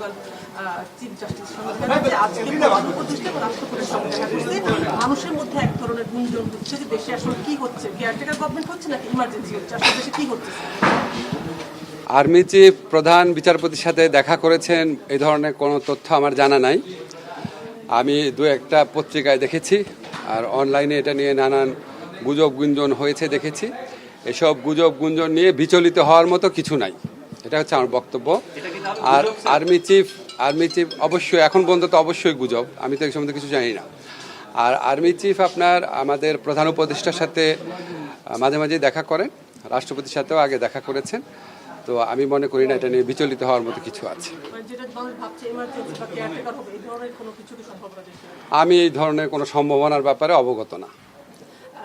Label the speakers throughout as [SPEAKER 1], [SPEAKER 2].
[SPEAKER 1] গতকাল chief justice সঙ্গে আজকে রাষ্ট্রপতির সঙ্গে দেখা করছে। মানুষের মধ্যে এক ধরনের গুঞ্জন হচ্ছে যে দেশে আসলে কি হচ্ছে? কেয়ারটেকার গভর্নমেন্ট হচ্ছে নাকি ইমার্জেন্সি হচ্ছে? আসলে দেশে কি হচ্ছে?
[SPEAKER 2] আর্মি চিফ প্রধান বিচারপতির সাথে দেখা করেছেন। এই ধরনের কোনো তথ্য আমার জানা নাই। আমি দু একটা পত্রিকায় দেখেছি আর অনলাইনে এটা নিয়ে নানান গুজব গুঞ্জন হয়েছে দেখেছি। এসব গুজব গুঞ্জন নিয়ে বিচলিত হওয়ার মতো কিছু নাই। এটা হচ্ছে আমার বক্তব্য। আর আর্মি চিফ আর্মি চিফ অবশ্যই এখন পর্যন্ত তো অবশ্যই গুজব। আমি তো এই সম্বন্ধে কিছু জানি না। আর আর্মি চিফ আপনার আমাদের প্রধান উপদেষ্টার সাথে মাঝে মাঝে দেখা করেন। রাষ্ট্রপতির সাথেও আগে দেখা করেছেন। তো আমি মনে করি না এটা নিয়ে বিচলিত হওয়ার মতো কিছু আছে।
[SPEAKER 1] মানে যেটা মানুষ ভাবছে ইমার্জেন্সি বা কেয়ারটেকার হবে এই ধরনের কোনো কিছু কি সম্ভাবনা দেশে
[SPEAKER 2] আমি এই ধরনের কোনো সম্ভাবনার ব্যাপারে অবগত না।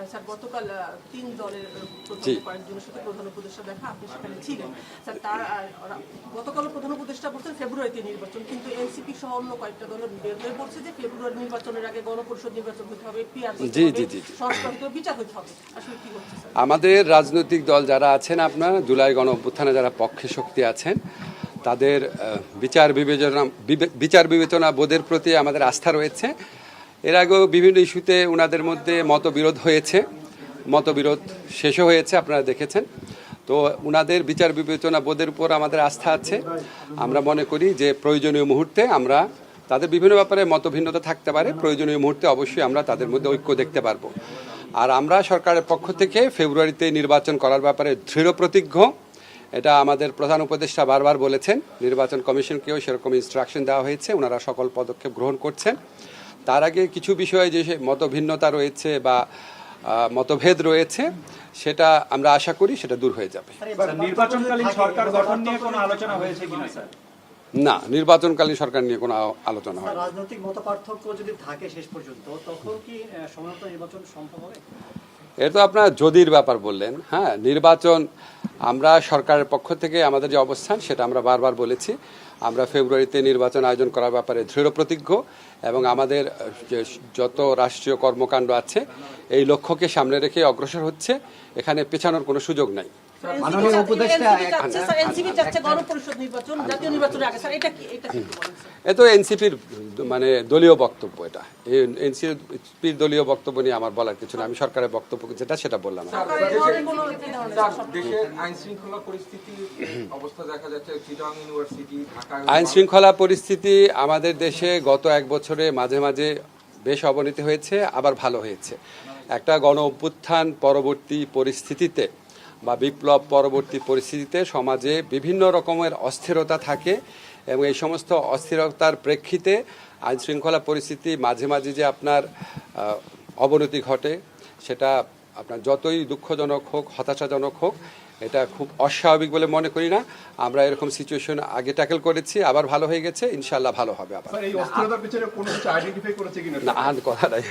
[SPEAKER 1] স্যার গতকাল তিন দলের প্রধান কয়েকজনের সাথে প্রধান উপদেষ্টা দেখা আপনি সেখানে ছিলেন। স্যার তার গতকাল প্রধান উপদেষ্টা বলছেন ফেব্রুয়ারিতে নির্বাচন কিন্তু এনসিপি সহ অন্য কয়েকটা বের হয়ে পড়ছে যে ফেব্রুয়ারি নির্বাচনের আগে গণপরিষদ নির্বাচন হতে হবে পিআর
[SPEAKER 2] জি, জি, জি, জি।
[SPEAKER 1] সংস্কার বিচার হতে হবে। আসলে কি হচ্ছে
[SPEAKER 2] আমাদের রাজনৈতিক দল যারা আছেন আপনার জুলাই গণ অভ্যুত্থানে যারা পক্ষে শক্তি আছেন তাদের বিচার বিবেচনা বিবে- বিচার বিবেচনা বোধের প্রতি আমাদের আস্থা রয়েছে। এর আগেও বিভিন্ন ইস্যুতে ওনাদের মধ্যে মতবিরোধ হয়েছে। মতবিরোধ শেষও হয়েছে, আপনারা দেখেছেন। তো ওনাদের বিচার বিবেচনা বোধের উপর আমাদের আস্থা আছে। আমরা মনে করি যে প্রয়োজনীয় মুহূর্তে আমরা তাদের বিভিন্ন ব্যাপারে মতভিন্নতা থাকতে পারে। প্রয়োজনীয় মুহূর্তে অবশ্যই আমরা তাদের মধ্যে ঐক্য দেখতে পারব। আর আমরা সরকারের পক্ষ থেকে ফেব্রুয়ারিতে নির্বাচন করার ব্যাপারে দৃঢ় প্রতিজ্ঞ। এটা আমাদের প্রধান উপদেষ্টা বারবার বলেছেন। নির্বাচন কমিশনকেও সেরকম ইনস্ট্রাকশন দেওয়া হয়েছে। ওনারা সকল পদক্ষেপ গ্রহণ করছেন। তার আগে কিছু বিষয়ে যে সে মতভিন্নতা রয়েছে বা মতভেদ রয়েছে সেটা আমরা আশা করি সেটা দূর হয়ে যাবে।
[SPEAKER 3] নির্বাচনকালীন সরকার গঠন নিয়ে কোনো আলোচনা হয়েছে কিনা স্যার?
[SPEAKER 2] না নির্বাচনকালীন সরকার নিয়ে কোনো আলোচনা হয়
[SPEAKER 4] রাজনৈতিক মতপার্থক্য যদি থাকে শেষ পর্যন্ত তখন কি নির্বাচন সম্ভব হবে?
[SPEAKER 2] এটা তো আপনার যদির ব্যাপার বললেন হ্যাঁ নির্বাচন আমরা সরকারের পক্ষ থেকে আমাদের যে অবস্থান সেটা আমরা বারবার বলেছি। আমরা ফেব্রুয়ারিতে নির্বাচন আয়োজন করার ব্যাপারে দৃঢ় প্রতিজ্ঞ এবং আমাদের যত রাষ্ট্রীয় কর্মকাণ্ড আছে, এই লক্ষ্যকে সামনে রেখে অগ্রসর হচ্ছে। এখানে পেছানোর কোনো সুযোগ নাই।
[SPEAKER 4] মাননীয় উপদেষ্টা
[SPEAKER 1] এনসিপি চাচ্ছে গণপরিষদ নির্বাচন জাতীয় নির্বাচনের আগে স্যার এটা কি এটা কি একটু বলেন স্যার?
[SPEAKER 2] এ তো এনসিপির মানে দলীয় বক্তব্য এটা। এনসিপির দলীয় বক্তব্য নিয়ে আমার বলার কিছু না আমি সরকারের বক্তব্য যেটা সেটা বললাম
[SPEAKER 1] সরকার এই ধরনের কোনো কি ধরনের
[SPEAKER 5] স্যার, দেশের আইন শৃঙ্খলা পরিস্থিতি অবস্থা দেখা যাচ্ছে। চিটাং ইউনিভার্সিটি ঢাকা
[SPEAKER 2] আইন শৃঙ্খলা পরিস্থিতি আমাদের দেশে গত এক বছরে মাঝে মাঝে বেশ অবনতি হয়েছে আবার ভালো হয়েছে। একটা গণ অভ্যুত্থান পরবর্তী পরিস্থিতিতে বা বিপ্লব পরবর্তী পরিস্থিতিতে সমাজে বিভিন্ন রকমের অস্থিরতা থাকে এবং এই সমস্ত অস্থিরতার প্রেক্ষিতে আইন শৃঙ্খলা পরিস্থিতি মাঝে মাঝে যে আপনার অবনতি ঘটে সেটা আপনার যতই দুঃখজনক হোক হতাশাজনক হোক এটা খুব অস্বাভাবিক বলে মনে করি না। আমরা এরকম সিচুয়েশন আগে ট্যাকেল করেছি আবার ভালো হয়ে গেছে ইনশাল্লাহ ভালো হবে আবার। না আর কথা নাই